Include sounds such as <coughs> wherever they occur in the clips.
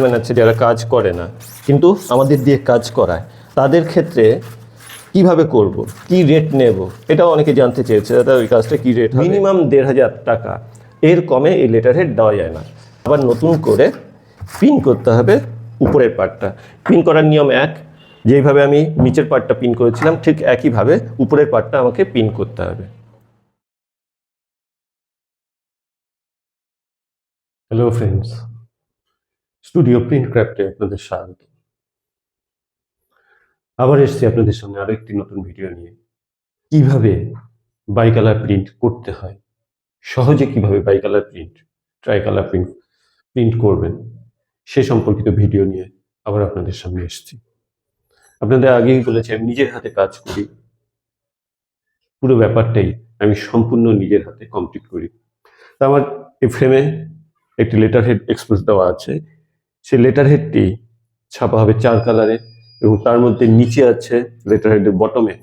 Man আছে যারা কাজ করে না। কিন্তু আমাদের দিয়ে কাজ করায়। তাদের ক্ষেত্রে কীভাবে করব? কি রেট নেব? এটাও অনেকে জানতে চেয়েছে দাদা ওই কাজটা কি রেট মিনিমাম দেড় হাজার টাকা। এর কমে এই লেটার হেড দেওয়া যায় না। আবার নতুন করে পিন করতে হবে উপরের পার্টটা পিন করার নিয়ম এক যেইভাবে আমি নিচের পার্টটা পিন করেছিলাম ঠিক একইভাবে উপরের পার্টটা আমাকে পিন করতে হবে। হ্যালো ফ্রেন্ডস স্টুডিও প্রিন্ট ক্রাফটে আপনাদের স্বাগত। আবার এসেছি আপনাদের সামনে আরও একটি নতুন ভিডিও নিয়ে। কীভাবে বাইকালার প্রিন্ট করতে হয়? সহজে কীভাবে bicolour print tricolour print print করবেন? সে সম্পর্কিত ভিডিও নিয়ে আবার আপনাদের সামনে এসেছি। আপনাদের আগেই বলেছি, আমি নিজের হাতে কাজ করি। পুরো ব্যাপারটাই আমি সম্পূর্ণ নিজের হাতে কমপ্লিট করি। তা আমার এই ফ্রেমে একটি লেটার হেড এক্সপ্রেস দেওয়া আছে। সেই লেটার হেডটি ছাপা হবে চার কালারে এবং তার মধ্যে নিচে আছে লেটার হেডের বটমে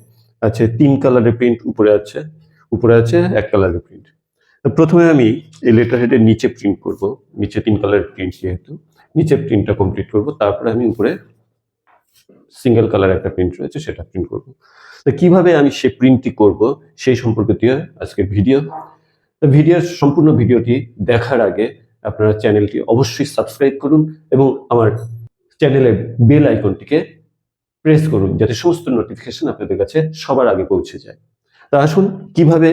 আছে তিন কালারের প্রিন্ট উপরে আছে উপরে আছে এক কালারের প্রিন্ট প্রথমে আমি এই লেটার হেডের নিচে প্রিন্ট করব, নিচে তিন কালারের প্রিন্ট যেহেতু, নিচে প্রিন্টটা কমপ্লিট করব, তারপরে আমি উপরে সিঙ্গেল কালার একটা প্রিন্ট রয়েছে সেটা প্রিন্ট করব। তো কীভাবে আমি সে প্রিন্টটি করব সেই সম্পর্কিত আজকে ভিডিও ভিডিওর সম্পূর্ণ ভিডিওটি দেখার আগে আপনারা চ্যানেলটি অবশ্যই সাবস্ক্রাইব করুন এবং আমার চ্যানেলের বেল আইকনটিকে প্রেস করুন যাতে সমস্ত নোটিফিকেশন আপনাদের কাছে সবার আগে পৌঁছে যায়। তা আসুন, কীভাবে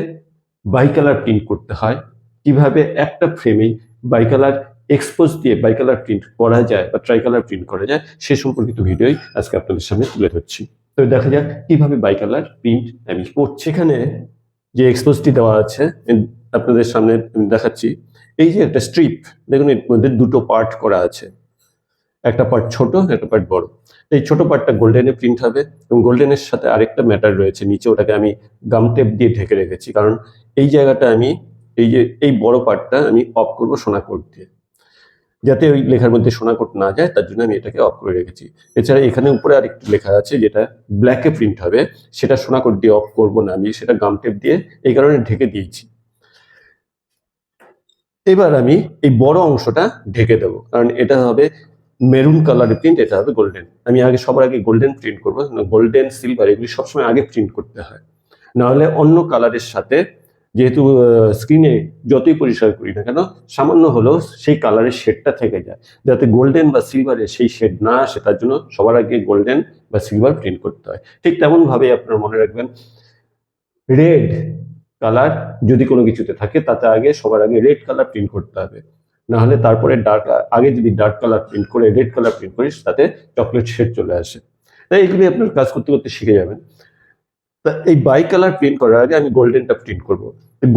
বাইকালার প্রিন্ট করতে হয়, কীভাবে একটা ফ্রেমেই বাইকালার এক্সপোজ দিয়ে বাইকালার প্রিন্ট করা যায় বা ট্রাইকালার প্রিন্ট করা যায়, সে সম্পর্কিত ভিডিওই আজকে আপনাদের সামনে তুলে ধরছি। তো দেখা যাক কীভাবে বাইকালার প্রিন্ট আমি করছি। এখানে যে এক্সপোজটি দেওয়া আছে আপনাদের সামনে দেখাচ্ছি। এই যে একটা স্ট্রিপ দেখুন এর মধ্যে দুটো পার্ট করা আছে। একটা পার্ট ছোট, একটা পার্ট বড়। এই ছোট পার্টটা গোল্ডেনে প্রিন্ট হবে এবং গোল্ডেনের সাথে আরেকটা ম্যাটার রয়েছে। নিচে ওটাকে আমি গাম টেপ দিয়ে ঢেকে রেখেছি। কারণ এই জায়গাটা আমি, এই যে, এই বড় পার্টটা আমি অফ করব সোনা কোট দিয়ে। যাতে ওই লেখার মধ্যে সোনা কোট না যায়, তার জন্য আমি এটাকে অফ করে রেখেছি। এছাড়া এখানে উপরে আরেকটু লেখা আছে যেটা ব্ল্যাকে প্রিন্ট হবে। সেটা সোনা কোট দিয়ে অফ করব না আমি, সেটা গাম টেপ দিয়ে এই কারণে ঢেকে দিয়েছি। এবার আমি এই বড় অংশটা ঢেকে দেবো। কারণ এটা হবে মেরুন কালারের প্রিন্ট এটা হবে গোল্ডেন আমি আগে সবার আগে গোল্ডেন প্রিন্ট করব গোল্ডেন সিলভার এগুলি সবসময় আগে প্রিন্ট করতে হয়। নাহলে অন্য কালারের সাথে যেহেতু স্ক্রিনে যতই পরিষ্কার করি না কেন, সামান্য হলেও সেই কালারের শেডটা থেকে যায়। যাতে গোল্ডেন বা সিলভারের সেই শেড না আসে, তার জন্য সবার আগে গোল্ডেন বা সিলভার প্রিন্ট করতে হয়। ঠিক তেমনভাবেই আপনারা মনে রাখবেন রেড কালার যদি কোনো কিছুতে থাকে, তাতে আগে সবার আগে রেড কালার প্রিন্ট করতে হবে। না হলে তারপরে ডার্ক আগে যদি ডার্ক কালার প্রিন্ট করে রেড কালার প্রিন্ট করিস, তাতে চকলেট শেড চলে আসে। তাই এগুলি আপনার কাজ করতে করতে শিখে যাবেন। তা এই বাই কালার প্রিন্ট করার আগে আমি গোল্ডেনটা প্রিন্ট করব।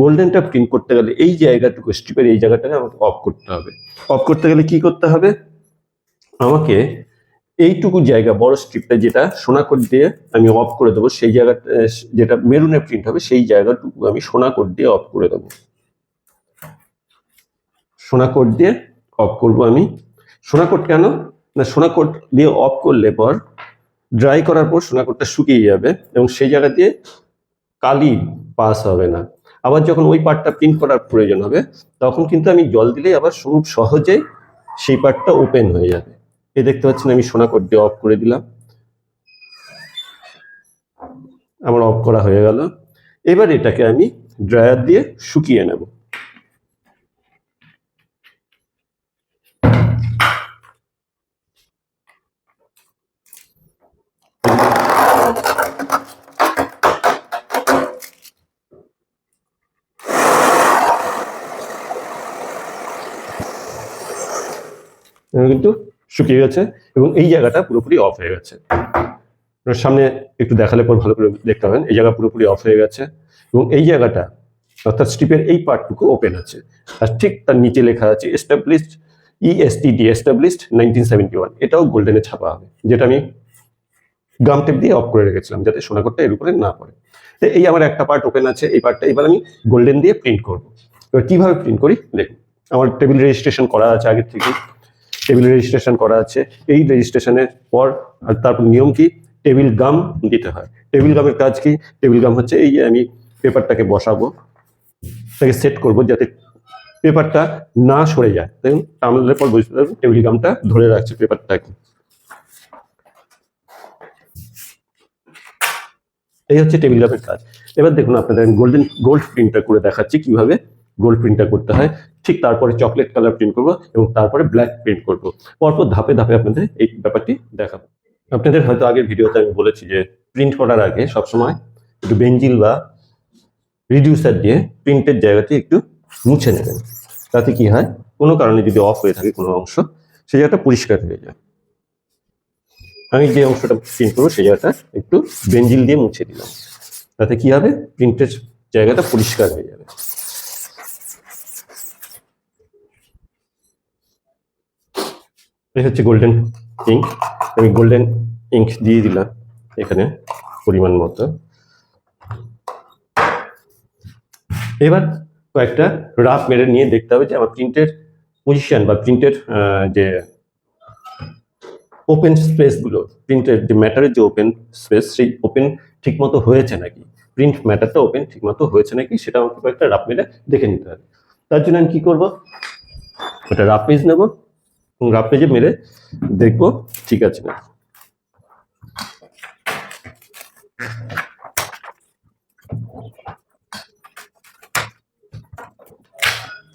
গোল্ডেনটা প্রিন্ট করতে গেলে এই জায়গাটুকু স্ট্রিপের এই জায়গাটাকে আমাকে অফ করতে হবে। অফ করতে গেলে কি করতে হবে? আমাকে এইটুকু জায়গা, বড় স্ট্রিপটা যেটা সোনা কোট দিয়ে আমি অফ করে দেবো, সেই জায়গাটা যেটা মেরুনে প্রিন্ট হবে, সেই জায়গাটুকু আমি সোনা কোট দিয়ে অফ করে দেবো। সোনা কোট দিয়ে অফ করব আমি। সোনা কোট কেন? না সোনা কোট দিয়ে অফ করলে পর ড্রাই করার পর সোনা কোটটা শুকিয়ে যাবে এবং সেই জায়গা দিয়ে কালি পাস হবে না। আবার যখন ওই পার্টটা প্রিন্ট করার প্রয়োজন হবে, তখন কিন্তু আমি জল দিলেই আবার খুব সহজেই সেই পার্টটা ওপেন হয়ে যাবে। এই দেখতে পাচ্ছেন, আমি সোনা দিয়ে অফ করে দিলাম। আমার অফ করা হয়ে গেল। এবার এটাকে আমি ড্রায়ার দিয়ে শুকিয়ে নেব। কিন্তু শুকিয়ে গেছে এবং এই জায়গাটা পুরোপুরি অফ হয়ে গেছে। সামনে একটু দেখালে পর ভালো করে দেখতে পাবেন, এই জায়গা পুরোপুরি অফ হয়ে গেছে এবং এই জায়গাটা অর্থাৎ স্ট্রিপের এই পার্টটুকু ওপেন আছে। আর ঠিক তার নিচে লেখা আছে established ESTD established nineteen seventy one এটাও গোল্ডেনে ছাপা হবে, যেটা আমি গাম টেপ দিয়ে অফ করে রেখেছিলাম, যাতে সোনাকোটটা এর উপরে না পড়ে। তো এই আমার একটা পার্ট ওপেন আছে, এই পার্টটা এবার আমি গোল্ডেন দিয়ে প্রিন্ট করব। এবার কীভাবে প্রিন্ট করি? দেখুন, আমার টেবিল রেজিস্ট্রেশন করা আছে আগের থেকে টেবিল রেজিস্ট্রেশন করা আছে। এই রেজিস্ট্রেশনের পর আর তারপর নিয়ম কি? টেবিল গাম দিতে হয়। টেবিল গামের কাজ কি? টেবিল গাম হচ্ছে এই যে আমি পেপারটাকে বসাবো, তাকে সেট করব যাতে পেপারটা না সরে যায়। দেখুন টানলে পর বুঝতে পারবেন টেবিল গামটা ধরে রাখছে পেপারটাকে। এই হচ্ছে টেবিল গামের কাজ। এবার দেখুন আপনাদের গোল্ডেন, গোল্ড প্রিন্টটা করে দেখাচ্ছি কীভাবে। গোল্ড প্রিন্টটা করতে হয়। ঠিক তারপরে চকলেট কালার প্রিন্ট করব এবং তারপরে ব্ল্যাক প্রিন্ট করব। পরপর ধাপে ধাপে আপনাদের এই ব্যাপারটি দেখাবো। আপনাদের হয়তো আগের ভিডিওতে আমি বলেছি যে প্রিন্ট করার আগে সবসময় একটু বেঞ্জিল বা রিডিউসার দিয়ে প্রিন্টের জায়গাটি একটু মুছে নেবেন। তাতে কি হয়? কোনো কারণে যদি অফ হয়ে থাকে কোনো অংশ, সেই জায়গাটা পরিষ্কার হয়ে যায়। আমি যে অংশটা প্রিন্ট করব সেই জায়গাটা একটু বেঞ্জিল দিয়ে মুছে দিলাম। তাতে কি হবে? প্রিন্টের জায়গাটা পরিষ্কার হয়ে যাবে। এই হচ্ছে গোল্ডেন ইঙ্ক আমি গোল্ডেন ইঙ্ক দিয়ে দিলাম এখানে পরিমাণ মতো। এবার কয়েকটা রাফ মেরে নিয়ে দেখতে হবে যে আমার প্রিন্টের পজিশন বা প্রিন্টের যে ওপেন স্পেসগুলো প্রিন্টের যে ম্যাটারের যে ওপেন স্পেস সেই ওপেন ঠিকমতো হয়েছে নাকি? প্রিন্ট ম্যাটারটা ওপেন ঠিকমতো হয়েছে নাকি? সেটা আমাকে কয়েকটা রাফ মেরে দেখে নিতে হবে। তার জন্য আমি কী করব? একটা রাফ পেজ নেব। রাফ পেজে মেরে দেখব, ঠিক আছে। না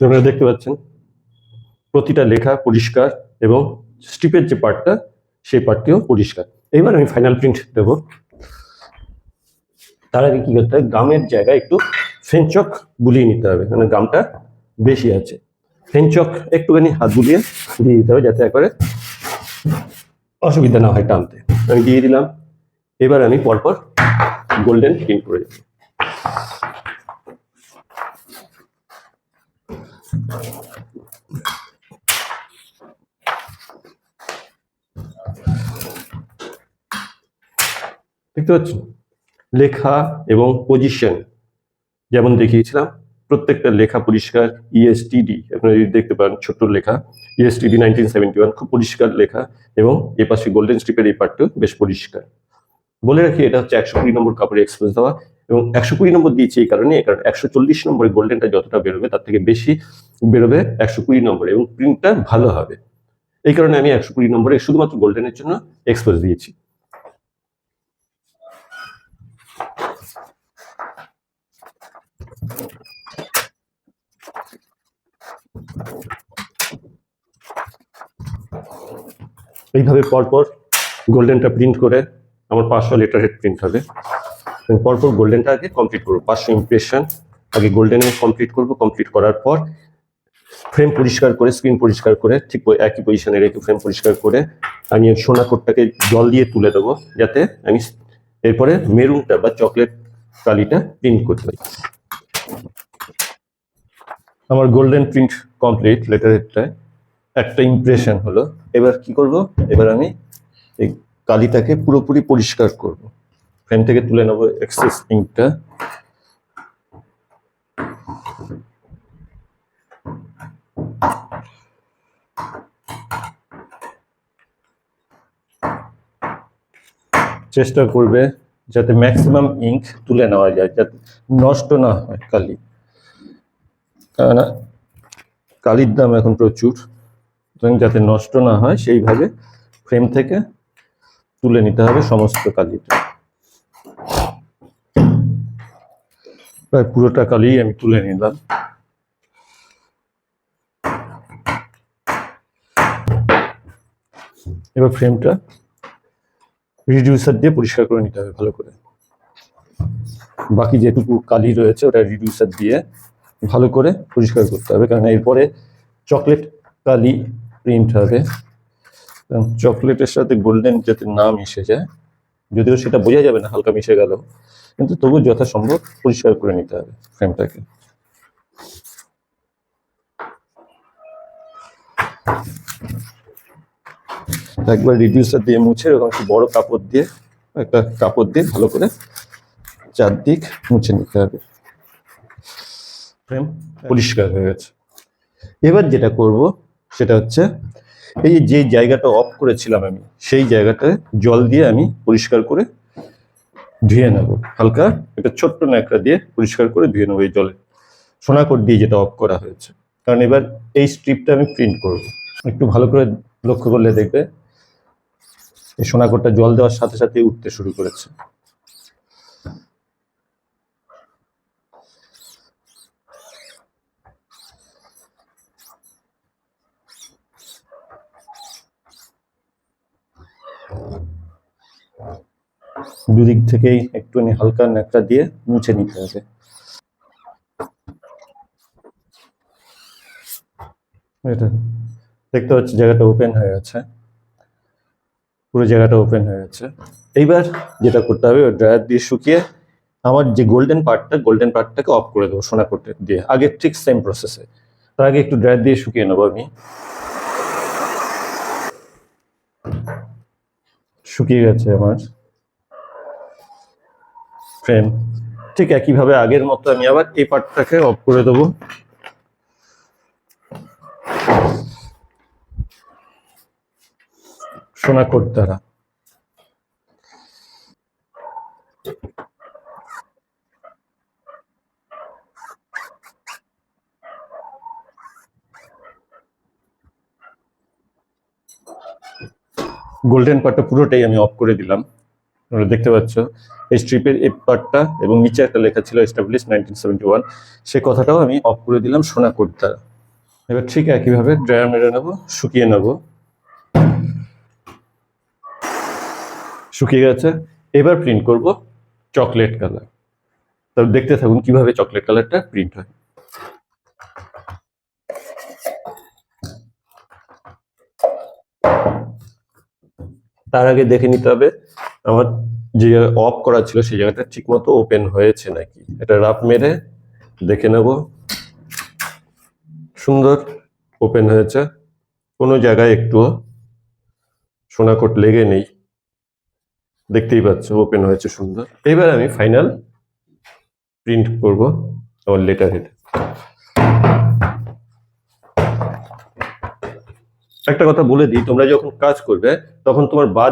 আপনারা দেখতে পাচ্ছেন, প্রতিটা লেখা পরিষ্কার এবং স্টিপের যে পার্টটা, সেই পার্টটিও পরিষ্কার। এবার আমি ফাইনাল প্রিন্ট দেব। তার আগে কি করতে হবে? গামের জায়গায় একটু ফেঞ্চক বুলিয়ে নিতে হবে মানে গামটা বেশি আছে। ফেঞ্চক একটুখানি হাত বুলিয়ে দিয়ে দিতে হবে যাতে একবারে অসুবিধা না হয় টানতে। আমি দিয়ে দিলাম। এবার আমি পরপর গোল্ডেন প্রিন্ট করে দেবো। দেখতে পাচ্ছেন? লেখা এবং পজিশন যেমন দেখিয়েছিলাম প্রত্যেকটা লেখা পরিষ্কার E ইএসটিডি আপনারা যদি দেখতে পান ছোট্ট লেখা E ESTD nineteen seventy one খুব পরিষ্কার লেখা এবং এ পাশে গোল্ডেন স্ট্রিপের এই পার্টটিও বেশ পরিষ্কার। বলে রাখি, এটা হচ্ছে একশো কুড়ি নম্বর কাপড়ে এক্সপ্রেস দেওয়া এবং একশো কুড়ি নম্বর দিয়েছি এই কারণে, কারণ একশো চল্লিশ নম্বরে গোল্ডেনটা যতটা বেরোবে, তার থেকে বেশি বেরোবে একশো কুড়ি নম্বরে এবং প্রিন্টটা ভালো হবে। এই কারণে আমি একশো কুড়ি নম্বরে শুধুমাত্র গোল্ডেনের জন্য এক্সপ্রেস দিয়েছি। এইভাবে পরপর গোল্ডেনটা প্রিন্ট করে আমার পাঁচশো লেটার হেড প্রিন্ট হবে। পরপর গোল্ডেনটা আগে কমপ্লিট করব। পাঁচশো ইমপ্রেশন আগে গোল্ডেনে কমপ্লিট করব। কমপ্লিট করার পর ফ্রেম পরিষ্কার করে স্ক্রিন পরিষ্কার করে, ঠিক একই পজিশনে রেখে ফ্রেম পরিষ্কার করে আমি সোনা কোটটাকে জল দিয়ে তুলে দেবো যাতে আমি এরপরে মেরুনটা বা চকলেট কালিটা প্রিন্ট করতে পারি। আমার গোল্ডেন প্রিন্ট কমপ্লিট লেটার হেডটায় একটা ইমপ্রেশন হলো। এবার কি করব? এবার আমি এই কালিটাকে পুরোপুরি পরিষ্কার করব। ফ্রেম থেকে তুলে নেব এক্সেস ইঙ্কটা চেষ্টা করবে যাতে ম্যাক্সিমাম ইঙ্ক তুলে নেওয়া যায়, যাতে নষ্ট না হয় কালি। কেননা কালির দাম এখন প্রচুর। সুতরাং যাতে নষ্ট না হয়, সেইভাবে ফ্রেম থেকে তুলে নিতে হবে সমস্ত কালিটা প্রায় পুরোটা কালি আমি তুলে নিলাম। এবার ফ্রেমটা রিডিউসার দিয়ে পরিষ্কার করে নিতে হবে ভালো করে। বাকি যেটুকু কালি রয়েছে, ওটা রিডিউসার দিয়ে ভালো করে পরিষ্কার করতে হবে। কারণ এরপরে চকলেট কালি প্রিন্ট হবে। এবং চকলেটের সাথে গোল্ডেন যাতে না মিশে যায়। যদিও সেটা বোঝা যাবে না, হালকা মিশে গেল। কিন্তু তবু যথাসম্ভব পরিষ্কার করে নিতে হবে ফ্রেমটাকে একবার রিডিউসার দিয়ে মুছে এরকম একটু বড় কাপড় দিয়ে, একটা কাপড় দিয়ে ভালো করে চারদিক মুছে নিতে হবে। ফ্রেম পরিষ্কার হয়ে গেছে। এবার যেটা করব সেটা হচ্ছে এই যে জায়গাটা অফ করেছিলাম আমি, সেই জায়গাটা জল দিয়ে আমি পরিষ্কার করে ধুয়ে নেব। হালকা একটা ছোট্ট ন্যাকড়া দিয়ে পরিষ্কার করে ধুয়ে নেব এই জলে। সোনাকট দিয়ে যেটা অফ করা হয়েছে। কারণ এবার এই স্ট্রিপটা আমি প্রিন্ট করব। একটু ভালো করে লক্ষ্য করলে দেখবে, এই সোনাকোটটা জল দেওয়ার সাথে সাথে উঠতে শুরু করেছে। দুদিক থেকেই একটুখানি হালকা ন্যাকড়া দিয়ে মুছে নিতে হবে। এটা দেখতে পাচ্ছি জায়গাটা ওপেন হয়ে গেছে পুরো জায়গাটা ওপেন হয়ে গেছে এইবার যেটা করতে হবে ড্রায়ার দিয়ে শুকিয়ে আমার যে গোল্ডেন পার্টটা গোল্ডেন পার্টটাকে অফ করে দেবো সোনা করতে দিয়ে। আগে ঠিক সেম প্রসেসে তার আগে একটু ড্রায়ার দিয়ে শুকিয়ে নেব আমি। শুকিয়ে গেছে আমার। ফ্রেম ঠিক একইভাবে আগের মতো আমি আবার এই পার্টটাকে অফ করে দেবো। সোনা কোট দ্বারা গোল্ডেন পার্টটা পুরোটাই আমি অফ করে দিলাম। তোমরা দেখতে পাচ্ছ। এই স্ট্রিপের এই পার্টটা এবং নিচে একটা লেখা ছিল এস্টাবলিশ নাইনটিন সেভেন্টি ওয়ান সে কথাটাও আমি অফ করে দিলাম সোনা কোট দ্বারা এবার ঠিক একইভাবে ড্রায়ার মেরে নেব, শুকিয়ে নেব। শুকিয়ে গেছে। এবার প্রিন্ট করব চকলেট কালার তবে দেখতে থাকুন কীভাবে চকলেট কালারটা প্রিন্ট হয়। তার আগে দেখে নিতে হবে, আমার যে অফ করা ছিল, সেই জায়গাটা ঠিক মতো ওপেন হয়েছে নাকি? এটা রাপ মেরে দেখে নেব। সুন্দর ওপেন হয়েছে। কোনো জায়গায় একটুও সোনাকোট লেগে নেই। দেখতেই পাচ্ছ ওপেন হয়েছে সুন্দর। এবার আমি ফাইনাল প্রিন্ট করব আমার লেটার হেড একটা কথা বলে দিই, তোমরা যখন কাজ করবে, তখন তোমার বা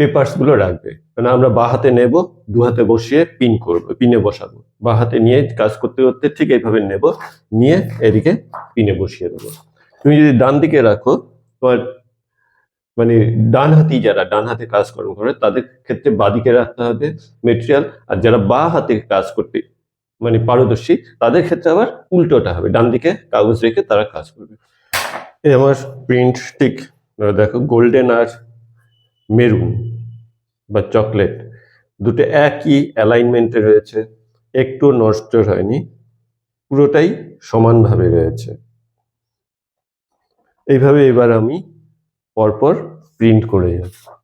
দিকে পেপারসগুলো রাখবে। মানে আমরা বা হাতে নেব, দু হাতে বসিয়ে পিন করব, পিনে বসাবো। বা হাতে নিয়ে কাজ করতে করতে ঠিক এইভাবে নেব, নিয়ে এদিকে পিনে বসিয়ে দেবো। তুমি যদি ডান দিকে রাখো, তোমার মানে ডান হাতি যারা, ডান হাতে কাজ কর্ম করে, তাদের ক্ষেত্রে বাদিকে রাখতে হবে মেটেরিয়াল আর যারা বা হাতে কাজ করতে মানে পারদর্শী, তাদের ক্ষেত্রে আবার উল্টোটা হবে। ডান দিকে কাগজ রেখে তারা কাজ করবে। এই আমার প্রিন্ট ঠিক দেখো গোল্ডেন আর মেরুন বা চকলেট, দুটো একই অ্যালাইনমেন্টে রয়েছে, একটু নষ্ট হয়নি, পুরোটাই সমানভাবে রয়েছে। এইভাবে এবার আমি পরপর প্রিন্ট করে যাব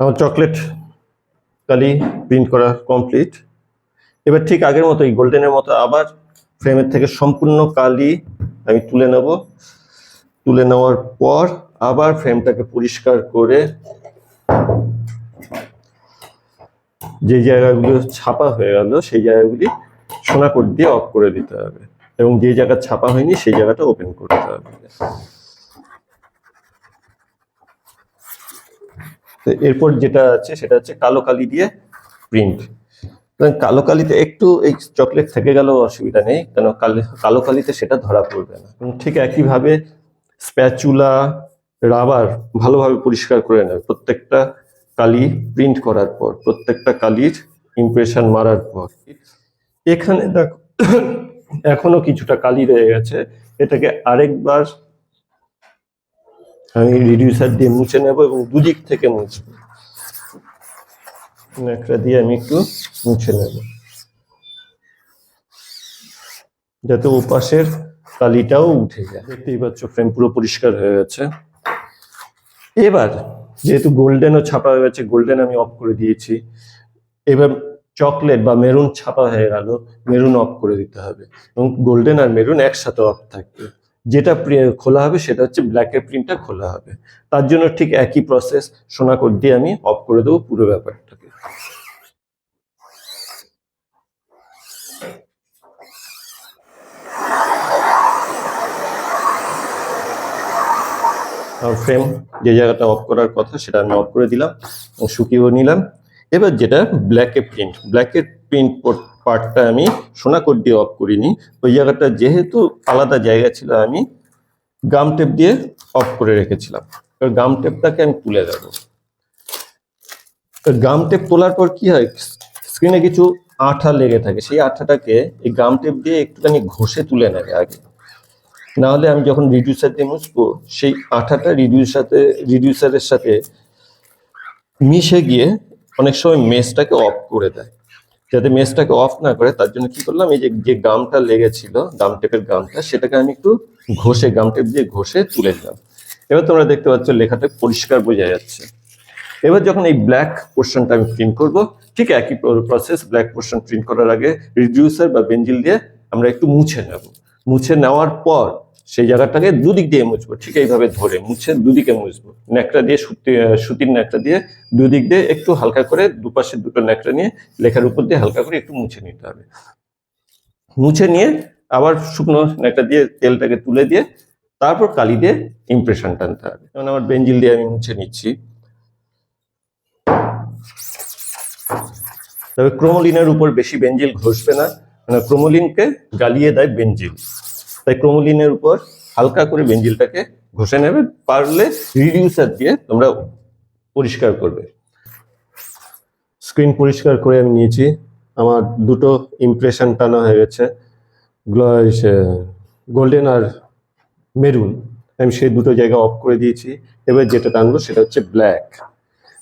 আমার চকলেট কালি প্রিন্ট করা কমপ্লিট। এবার ঠিক আগের মতো এই গোল্ডেনের মতো আবার ফ্রেমের থেকে সম্পূর্ণ কালি আমি তুলে নেব। তুলে নেওয়ার পর আবার ফ্রেমটাকে পরিষ্কার করে যে জায়গাগুলো ছাপা হয়ে গেল, সেই জায়গাগুলি সোনা কোট দিয়ে অফ করে দিতে হবে এবং যে জায়গা ছাপা হয়নি, সেই জায়গাটা ওপেন করতে হবে। এরপর যেটা আছে সেটা হচ্ছে কালো কালি দিয়ে প্রিন্ট কালো কালিতে একটু এই চকলেট থেকে গেলেও অসুবিধা নেই, কেন কালি, কালো কালিতে সেটা ধরা পড়বে না। ঠিক একইভাবে স্প্যাচুলা রাবার ভালোভাবে পরিষ্কার করে নেবে। প্রত্যেকটা কালি প্রিন্ট করার পর, প্রত্যেকটা কালির ইমপ্রেশন মারার পর। এখানে দেখো, <coughs> এখনও কিছুটা কালি রয়ে গেছে। এটাকে আরেকবার আমি রিডিউসার দিয়ে মুছে নেব এবং দুদিক থেকে মুছবো। ন্যাকড়া দিয়ে আমি একটু মুছে নেব। যাতে ওপাশের কালিটাও উঠে যায়। দেখতেই পাচ্ছ ফ্রেম পুরো পরিষ্কার হয়ে গেছে। এবার যেহেতু গোল্ডেনও ছাপা হয়ে গেছে, গোল্ডেন আমি অফ করে দিয়েছি। এবার চকলেট বা মেরুন ছাপা হয়ে গেল মেরুন অফ করে দিতে হবে। এবং গোল্ডেন আর মেরুন একসাথে অফ থাকবে। যেটা খোলা হবে সেটা হচ্ছে ব্ল্যাকের প্রিন্টটা খোলা হবে। তার জন্য ঠিক একই প্রসেস সোনা কোড দিয়ে আমি অফ করে দেবো পুরো ব্যাপারটাকে। ফ্রেম যে জায়গাটা অফ করার কথা সেটা আমি অফ করে দিলাম শুকিয়েও নিলাম। এবার যেটা ব্ল্যাকে প্রিন্ট ব্ল্যাকের প্রিন্ট পার্টটা আমি সোনা কোড দিয়ে অফ করিনি। ওই জায়গাটা যেহেতু আলাদা জায়গা ছিল, আমি গাম টেপ দিয়ে অফ করে রেখেছিলাম। এবার গাম টেপটাকে আমি তুলে দেবো। গাম টেপ তোলার পর কি হয়? স্ক্রিনে কিছু আঠা লেগে থাকে। সেই আঠাটাকে এই গাম টেপ দিয়ে একটুখানি ঘষে তুলে নেবে আগে। না হলে আমি যখন রিডিউসার দিয়ে মুছবো, সেই আঠাটা রিডিউসাতে রিডিউসারের সাথে মিশে গিয়ে অনেক সময় মেসটাকে অফ করে দেয়। যাতে মেসটাকে অফ না করে, তার জন্য কি করলাম, এই যে গামটা লেগেছিল গাম টেপের গামটা সেটাকে আমি একটু ঘষে গাম টেপ দিয়ে ঘষে তুলে দিলাম এবার তোমরা দেখতে পাচ্ছ লেখাটা পরিষ্কার বোঝা যাচ্ছে। এবার যখন এই ব্ল্যাক পোর্শনটা আমি প্রিন্ট করব, ঠিক একই প্রসেস ব্ল্যাক পোর্শন প্রিন্ট করার আগে রিডিউসার বা বেঞ্জিল দিয়ে আমরা একটু মুছে নেব। মুছে নেওয়ার পর সেই জায়গাটাকে দুদিক দিয়ে মুছবো, ঠিক এইভাবে ধরে মুছে দুদিকে মুছবো। ন্যাকড়া দিয়ে সুতি সুতির ন্যাকড়া দিয়ে দুদিক দিয়ে একটু হালকা করে দুপাশে দুটো ন্যাকড়া নিয়ে লেখার উপর দিয়ে হালকা করে একটু মুছে নিতে হবে। মুছে নিয়ে আবার শুকনো ন্যাকড়া দিয়ে তেলটাকে তুলে দিয়ে তারপর কালি দিয়ে ইমপ্রেশন টানতে হবে। যেমন আমার বেঞ্জিল দিয়ে আমি মুছে নিচ্ছি। তবে ক্রোমোলিনের উপর বেশি বেঞ্জিল ঘষবে না মানে ক্রোমোলিনকে গালিয়ে দেয় বেঞ্জিল তাই ক্রোমোলিনের উপর হালকা করে বেঞ্জিলটাকে ঘষে নেবে, পারলে রিডিউসার দিয়ে তোমরা পরিষ্কার করবে। স্ক্রিন পরিষ্কার করে আমি নিয়েছি। আমার দুটো ইমপ্রেশন টানা হয়ে গেছে। গোল্ডেন আর মেরুন আমি সেই দুটো জায়গা অফ করে দিয়েছি। এবার যেটা টানবো সেটা হচ্ছে ব্ল্যাক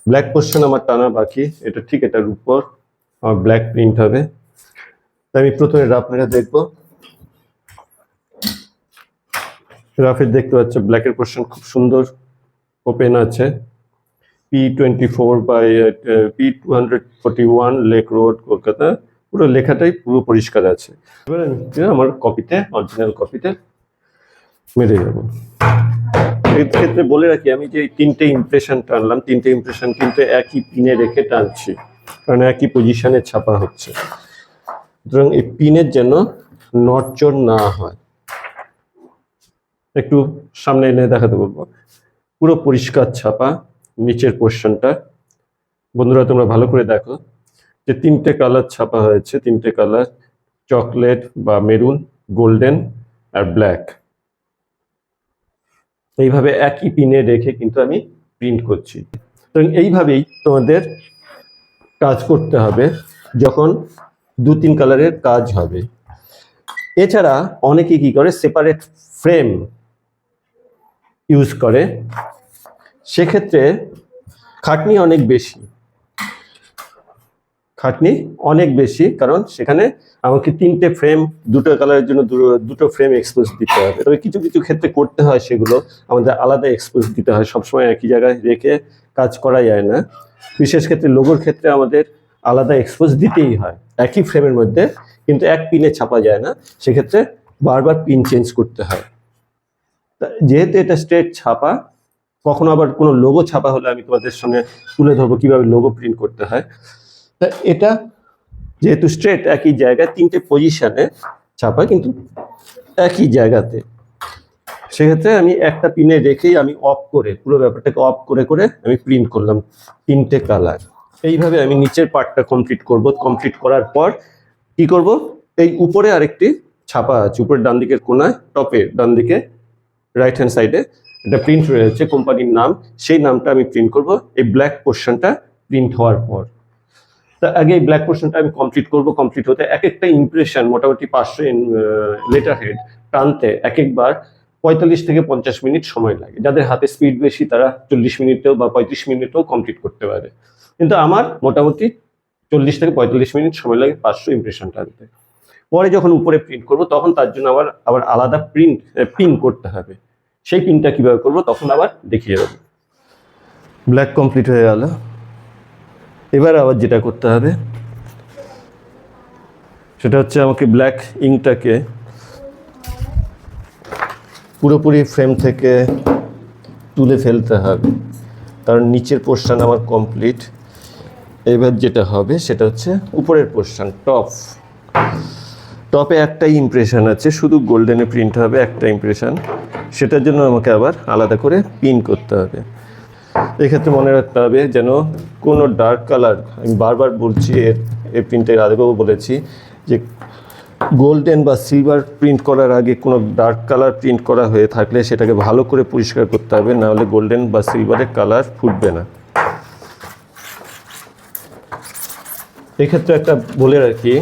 ব্ল্যাক পোর্শন আমার টানা বাকি। এটা ঠিক এটার উপর। আমার ব্ল্যাক প্রিন্ট হবে। তাই আমি প্রথমে রাফ মেরে দেখব। রাফের দেখতে পাচ্ছ ব্ল্যাকের পোর্শন খুব সুন্দর ওপেন আছে। P twenty four by P two hundred forty one Lake Road Kolkata পুরো লেখাটাই পুরো পরিষ্কার আছে। এবার আমি আমার কপিতে অরিজিনাল কপিতে মেরে যাব ক্ষেত্রে বলে রাখি, আমি যে তিনটে ইমপ্রেশন টানলাম, তিনটে ইমপ্রেশন কিন্তু একই পিনে রেখে টানছি, কারণ একই পজিশনে ছাপা হচ্ছে। সুতরাং এই পিনের যেন নটচর না হয়। একটু সামনে এনে দেখাতে বলব। পুরো পরিষ্কার ছাপা নিচের পোর্শনটা বন্ধুরা, তোমরা ভালো করে দেখো যে তিনটে কালার ছাপা হয়েছে। তিনটে কালার চকলেট বা মেরুন গোল্ডেন আর ব্ল্যাক এইভাবে একই পিনে রেখে কিন্তু আমি প্রিন্ট করছি। তো এইভাবেই তোমাদের কাজ করতে হবে যখন দু তিন কালারের কাজ হবে। এছাড়া অনেকে কি করে সেপারেট ফ্রেম ইউজ করে, সেক্ষেত্রে খাটনি অনেক বেশি। খাটনি অনেক বেশি, কারণ সেখানে আমাকে তিনটে ফ্রেম দুটো কালারের জন্য দুটো- ফ্রেম এক্সপোজ দিতে হবে। তবে কিছু কিছু ক্ষেত্রে করতে হয় সেগুলো, আমাদের আলাদা এক্সপোজ দিতে হয়, সবসময় একই জায়গায় রেখে কাজ করা যায় না। বিশেষ ক্ষেত্রে লোগোর ক্ষেত্রে আমাদের আলাদা এক্সপোজ দিতেই হয়, একই ফ্রেমের মধ্যে, কিন্তু এক পিনে ছাপা যায় না। সেক্ষেত্রে বারবার পিন চেঞ্জ করতে হয়। যেহেতু এটা স্ট্রেট ছাপা, কখনো আবার কোনো লোগো ছাপা হলে আমি তোমাদের সঙ্গে তুলে ধরবো কীভাবে লোগো প্রিন্ট করতে হয়। তা এটা যেহেতু স্ট্রেট একই জায়গায় তিনটে পজিশনে ছাপা, কিন্তু একই জায়গাতে। সেক্ষেত্রে আমি একটা পিনে রেখেই আমি অফ করে, পুরো ব্যাপারটাকে অফ করে করে আমি প্রিন্ট করলাম তিনটে কালার এইভাবে আমি নিচের পার্টটা কমপ্লিট করব। কমপ্লিট করার পর কি করব? এই উপরে আরেকটি ছাপা আছে, উপরের ডান দিকের কোনায় টপের ডান দিকে রাইট হ্যান্ড সাইডে একটা প্রিন্ট রয়েছে কোম্পানির নাম। সেই নামটা আমি প্রিন্ট করব। এই ব্ল্যাক পোর্শনটা প্রিন্ট হওয়ার পর। তা আগে এই ব্ল্যাক পোর্শনটা আমি কমপ্লিট করব। কমপ্লিট হতে এক একটা ইমপ্রেশন মোটামুটি পাঁচশো লেটার হেড টানতে এক একবার পঁয়তাল্লিশ থেকে পঞ্চাশ মিনিট সময় লাগে। যাদের হাতে স্পিড বেশি, তারা চল্লিশ মিনিটেও বা পঁয়ত্রিশ মিনিটেও কমপ্লিট করতে পারে। কিন্তু আমার মোটামুটি চল্লিশ থেকে পঁয়তাল্লিশ মিনিট সময় লাগে পাঁচশো ইমপ্রেশন টানতে। পরে যখন উপরে প্রিন্ট করব, তখন তার জন্য আবার আবার আলাদা প্রিন্ট পিন করতে হবে। সেই পিনটা কীভাবে করব তখন আবার দেখিয়ে দেবো। ব্ল্যাক কমপ্লিট হয়ে গেল। এবার আবার যেটা করতে হবে, সেটা হচ্ছে আমাকে ব্ল্যাক ইংটাকে পুরোপুরি ফ্রেম থেকে তুলে ফেলতে হবে। কারণ নিচের পোর্শন আমার কমপ্লিট এবার যেটা হবে, সেটা হচ্ছে উপরের পোর্শন টপ টপে একটাই ইমপ্রেশন আছে, শুধু গোল্ডেনে প্রিন্ট হবে, একটা ইমপ্রেশন সেটার জন্য আমাকে আবার আলাদা করে পিন করতে হবে। এক্ষেত্রে মনে রাখতে হবে যেন কোনো ডার্ক কালার আমি বারবার বলছি এর এই প্রিন্টের আগেও বলেছি যে গোল্ডেন বা সিলভার প্রিন্ট করার আগে কোনো ডার্ক কালার প্রিন্ট করা হয়ে থাকলে সেটাকে ভালো করে পরিষ্কার করতে হবে নাহলে গোল্ডেন বা সিলভারের কালার ফুটবে না। এক্ষেত্রে একটা বলে রাখি,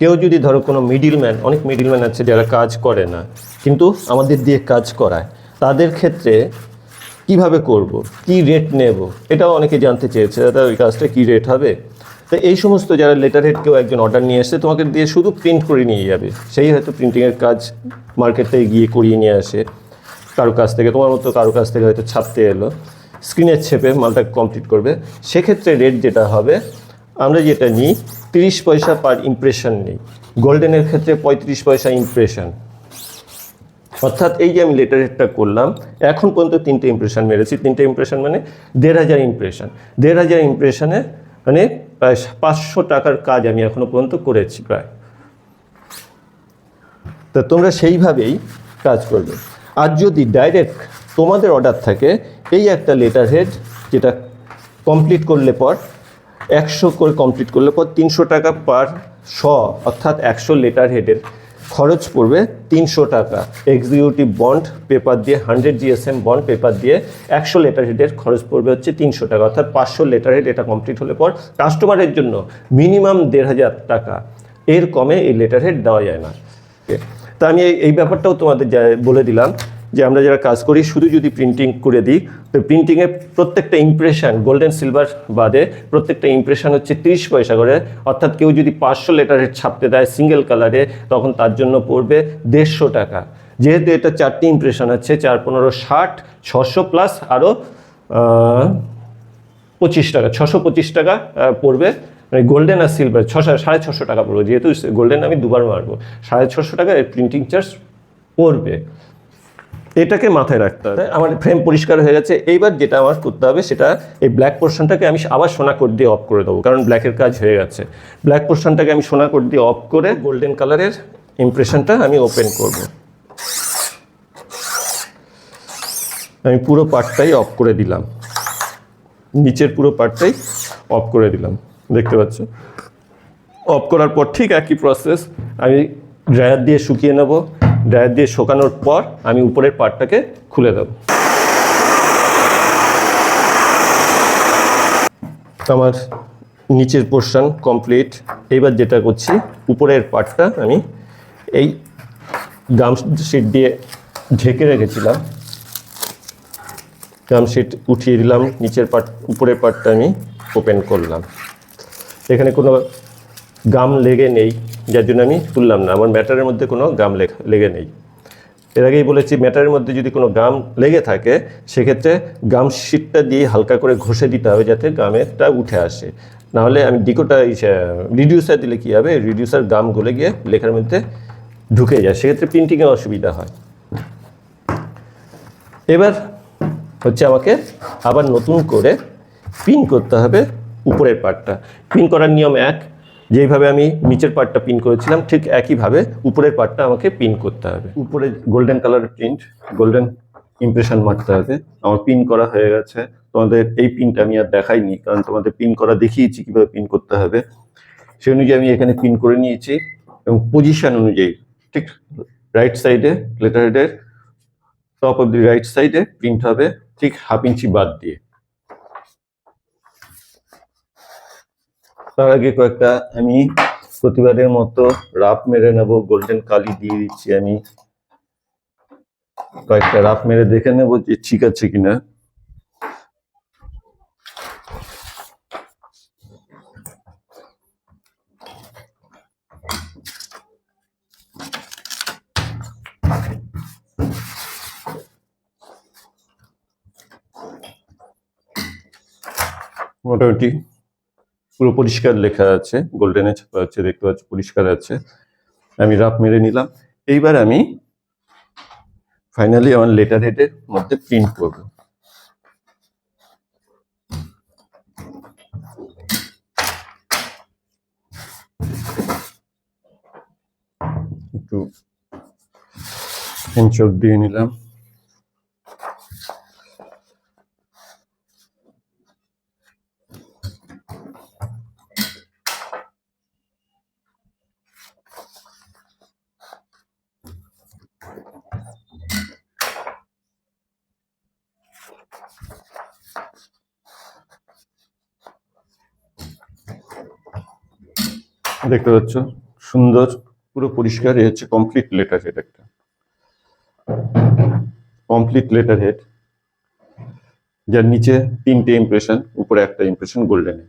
কেউ যদি ধরো কোনো মিডিলম্যান অনেক মিডিলম্যান আছে যারা কাজ করে না কিন্তু আমাদের দিয়ে কাজ করায়। তাদের ক্ষেত্রে কীভাবে করব? কি রেট নেব? এটাও অনেকে জানতে চেয়েছে, দাদা, ওই কাজটা কী রেট হবে? তো এই সমস্ত যারা লেটার হেড কেউ একজন অর্ডার নিয়ে এসে তোমাকে দিয়ে শুধু প্রিন্ট করে নিয়ে যাবে। সেই হয়তো প্রিন্টিংয়ের কাজ মার্কেট গিয়ে করিয়ে নিয়ে আসে। কারও কাছ থেকে, তোমার মতো কারও কাছ থেকে হয়তো ছাপতে এলো। স্ক্রিনের ছেপে মালটা কমপ্লিট করবে। সেক্ষেত্রে রেট যেটা হবে, আমরা যেটা নিই, তিরিশ পয়সা পার ইমপ্রেশন নিই। গোল্ডেনের ক্ষেত্রে পঁয়ত্রিশ পয়সা ইমপ্রেশন অর্থাৎ এই যে আমি লেটার হেডটা করলাম, এখন পর্যন্ত তিনটে ইমপ্রেশন মেরেছি। তিনটে ইমপ্রেশন মানে দেড় হাজার ইমপ্রেশন দেড় হাজার ইমপ্রেশনে মানে প্রায় পাঁচশো টাকার কাজ আমি এখনও পর্যন্ত করেছি প্রায়। তা তোমরা সেইভাবেই কাজ করবে। আর যদি ডাইরেক্ট তোমাদের অর্ডার থাকে, এই একটা লেটার হেড যেটা কমপ্লিট করলে পর, একশো করে কমপ্লিট করলে পর তিনশো টাকা পার শ, অর্থাৎ একশো লেটার হেডের খরচ পড়বে তিনশো টাকা। এক্সিকিউটিভ বন্ড পেপার দিয়ে হান্ড্রেড জিএসএম বন্ড পেপার দিয়ে একশো লেটার হেডের খরচ পড়বে হচ্ছে তিনশো টাকা। অর্থাৎ পাঁচশো লেটার হেড এটা কমপ্লিট হলে পর কাস্টমারের জন্য মিনিমাম দেড় হাজার টাকা। এর কমে এই লেটার হেড দেওয়া যায় না। তা আমি এই- ব্যাপারটাও তোমাদের বলে দিলাম। যে আমরা যারা কাজ করি, শুধু যদি প্রিন্টিং করে দিই, তো প্রিন্টিংয়ে প্রত্যেকটা ইমপ্রেশন গোল্ডেন সিলভার বাদে প্রত্যেকটা ইমপ্রেশন হচ্ছে তিরিশ পয়সা করে। অর্থাৎ কেউ যদি পাঁচশো লেটারের ছাপতে দেয় সিঙ্গেল কালারে তখন তার জন্য পড়বে দেড়শো টাকা। যেহেতু এটা চারটি ইমপ্রেশন আছে, চার, পনেরো, ষাট, ছশো প্লাস আরও পঁচিশ টাকা, ছশো পঁচিশ টাকা পড়বে। মানে গোল্ডেন আর সিলভার ছশো, সাড়ে ছশো টাকা পড়বে। যেহেতু গোল্ডেন আমি দুবার মারবো, সাড়ে ছশো টাকা প্রিন্টিং চার্জ পড়বে। এটাকে মাথায় রাখতে হবে। আমার ফ্রেম পরিষ্কার হয়ে গেছে। এইবার যেটা আমার করতে হবে সেটা এই ব্ল্যাক পোর্শনটাকে আমি আবার সোনা কোড দিয়ে অফ করে দেবো কারণ ব্ল্যাকের কাজ হয়ে গেছে। ব্ল্যাক পোর্শনটাকে আমি সোনা কোড দিয়ে অফ করে গোল্ডেন কালারের ইমপ্রেশনটা আমি ওপেন করব। আমি পুরো পার্টটাই অফ করে দিলাম। নিচের পুরো পার্টটাই অফ করে দিলাম। দেখতে পাচ্ছ? অফ করার পর ঠিক একই প্রসেস আমি ড্রায়ার দিয়ে শুকিয়ে নেব। ড্রায়ার দিয়ে শোকানোর পর আমি উপরের পার্টটাকে খুলে দেব। আমার নিচের পোর্শন কমপ্লিট এইবার যেটা করছি, উপরের পার্টটা আমি এই গাম শিট দিয়ে ঢেকে রেখেছিলাম। গাম শিট উঠিয়ে দিলাম, নিচের পার্ট উপরের পার্টটা আমি ওপেন করলাম। এখানে কোনো গাম লেগে নেই। যার জন্য আমি তুললাম না। আমার ম্যাটারের মধ্যে কোনো গাম লেগ- নেই। এর আগেই বলেছি, ম্যাটারের মধ্যে যদি কোনো গাম লেগে থাকে, সেক্ষেত্রে গাম শিটটা দিয়ে হালকা করে ঘষে দিতে হবে যাতে গামেরটা উঠে আসে। নাহলে আমি ডিকোটা রিডিউসার দিলে কী হবে? রিডিউসার গাম গলে গিয়ে লেখার মধ্যে ঢুকে যায়। সেক্ষেত্রে প্রিন্টিংয়ে অসুবিধা হয়। এবার হচ্ছে আমাকে আবার নতুন করে পিন করতে হবে উপরের পার্টটা পিন করার নিয়ম এক যেইভাবে আমি নিচের পার্টটা পিন করেছিলাম, ঠিক একইভাবে উপরের পার্টটা আমাকে পিন করতে হবে। উপরে গোল্ডেন কালারের প্রিন্ট গোল্ডেন ইমপ্রেশন মারতে হবে। আমার পিন করা হয়ে গেছে। তোমাদের এই পিনটা আমি আর দেখাইনি, কারণ তোমাদের পিন করা দেখিয়েছি কীভাবে পিন করতে হবে। সেই অনুযায়ী আমি এখানে পিন করে নিয়েছি এবং পজিশন অনুযায়ী, ঠিক রাইট সাইডে লেটার হেডের টপ অফ দি রাইট সাইডে প্রিন্ট হবে, ঠিক হাফ ইঞ্চি বাদ দিয়ে। তার আগে কয়েকটা আমি প্রতিবারের মতো রাফ মেরে নেব গোল্ডেন কালি দিয়ে দিচ্ছি আমি। কয়েকটা রাফ মেরে দেখে নেব যে ঠিক আছে কিনা। মোটামুটি পুরো পরিষ্কার লেখা আছে গোল্ডেনে ছাপা আছে, দেখতে পাচ্ছি পরিষ্কার আছে। আমি রাফ মেরে নিলাম। এইবার আমি ফাইনালি আমার লেটার হেডের মধ্যে প্রিন্ট করব। একটু দিয়ে নিলাম। দেখতে পাচ্ছ? সুন্দর, পুরো পরিষ্কার। এ হচ্ছে কমপ্লিট লেটার হেড একটা। কমপ্লিট লেটার হেড যার নিচে তিনটে ইমপ্রেশন উপরে একটা ইমপ্রেশন গোল্ডেনে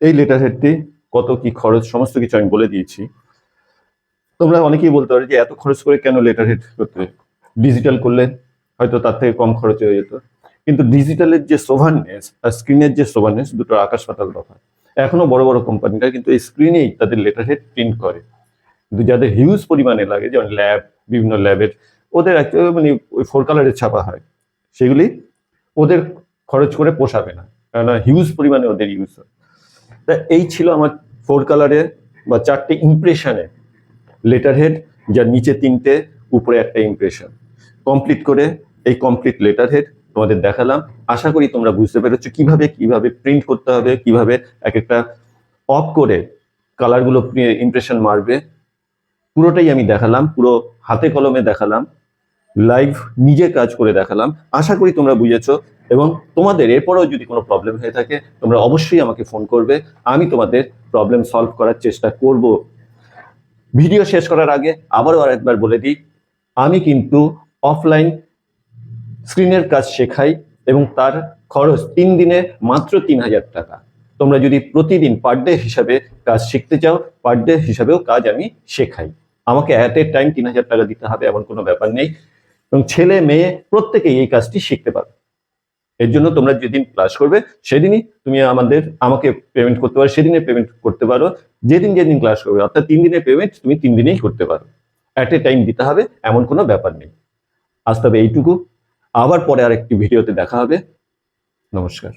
এই লেটার হেডটি কত কি খরচ, সমস্ত কিছু আমি বলে দিয়েছি। তোমরা অনেকেই বলতে পারো যে এত খরচ করে কেন লেটার হেড করতে? ডিজিটাল করলে হয়তো তার থেকে কম খরচ হয়ে যেত। কিন্তু ডিজিটালের যে সোভারনেস আর স্ক্রিনের যে সোভারনেস দুটো আকাশ পাতাল তফাৎ। এখনও বড় বড় কোম্পানিরা কিন্তু এই স্ক্রিনেই তাদের লেটার হেড প্রিন্ট করে। কিন্তু যাদের হিউজ পরিমাণে লাগে, যেমন ল্যাব বিভিন্ন ল্যাবের ওদের মানে ওই ফোর কালারের ছাপা হয়। সেগুলি ওদের খরচ করে পোষাবে না, কেননা হিউজ পরিমাণে ওদের ইউজ হয়। তা এই ছিল আমার ফোর কালারে বা চারটে ইমপ্রেশনে লেটার হেড যার নিচে তিনটে, উপরে একটা ইমপ্রেশন কমপ্লিট করে এই কমপ্লিট লেটার হেড তোমাদের দেখালাম। আশা করি তোমরা বুঝতে পেরেছ কীভাবে কীভাবে প্রিন্ট করতে হবে, কীভাবে এক একটা অফ করে কালারগুলো ইমপ্রেশন মারবে। পুরোটাই আমি দেখালাম, পুরো হাতে কলমে দেখালাম লাইভ নিজে কাজ করে দেখালাম। আশা করি তোমরা বুঝেছ এবং তোমাদের এরপরেও যদি কোনো প্রবলেম হয়ে থাকে, তোমরা অবশ্যই আমাকে ফোন করবে। আমি তোমাদের প্রবলেম সলভ করার চেষ্টা করব। ভিডিও শেষ করার আগে আবারও আরেকবার বলে দিই, আমি কিন্তু অফলাইন স্ক্রিনের কাজ শেখাই এবং তার খরচ তিন দিনে মাত্র তিন হাজার টাকা। তোমরা যদি প্রতিদিন পার ডে হিসাবে কাজ শিখতে চাও পার ডে হিসাবেও কাজ আমি শেখাই। আমাকে অ্যাট এ টাইম তিন হাজার টাকা দিতে হবে এমন কোনো ব্যাপার নেই। এবং ছেলে, মেয়ে প্রত্যেকেই এই কাজটি শিখতে পারবে। এর জন্য তোমরা যেদিন ক্লাস করবে, সেদিনই তুমি আমাদের, আমাকে পেমেন্ট করতে পারো, সেদিনে পেমেন্ট করতে পারো। যেদিন যেদিন ক্লাস করবে, অর্থাৎ তিন দিনের পেমেন্ট তুমি তিন দিনেই করতে পারো। অ্যাট এ টাইম দিতে হবে, এমন কোনো ব্যাপার নেই। আজ তবে এইটুকু। আবার পরে আরেকটি ভিডিওতে দেখা হবে। নমস্কার।